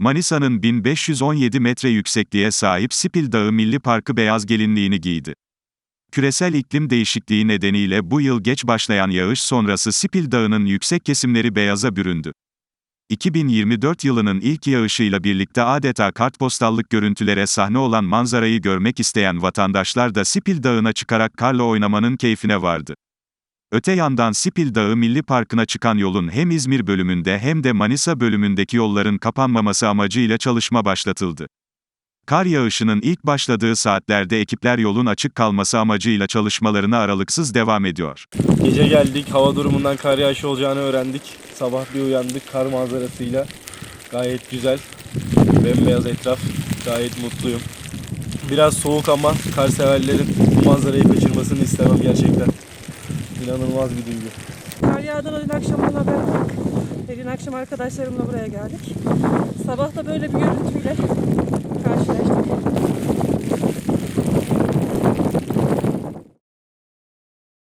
Manisa'nın 1517 metre yüksekliğe sahip Sipil Dağı Milli Parkı beyaz gelinliğini giydi. Küresel iklim değişikliği nedeniyle bu yıl geç başlayan yağış sonrası Sipil Dağı'nın yüksek kesimleri beyaza büründü. 2024 yılının ilk yağışıyla birlikte adeta kartpostallık görüntülere sahne olan manzarayı görmek isteyen vatandaşlar da Sipil Dağı'na çıkarak karla oynamanın keyfine vardı. Öte yandan Sipil Dağı Milli Parkı'na çıkan yolun hem İzmir bölümünde hem de Manisa bölümündeki yolların kapanmaması amacıyla çalışma başlatıldı. Kar yağışının ilk başladığı saatlerde ekipler yolun açık kalması amacıyla çalışmalarına aralıksız devam ediyor. Gece geldik, hava durumundan kar yağışı olacağını öğrendik. Sabah bir uyandık kar manzarasıyla. Gayet güzel. Bembeyaz etraf. Gayet mutluyum. Biraz soğuk ama kar severlerin bu manzarayı kaçırmasını istemem gerçekten. İnanılmaz bir duygu. Kar yağdığında dün akşam mola verdik. Ve dün akşam arkadaşlarımla buraya geldik. Sabah da böyle bir görüntüyle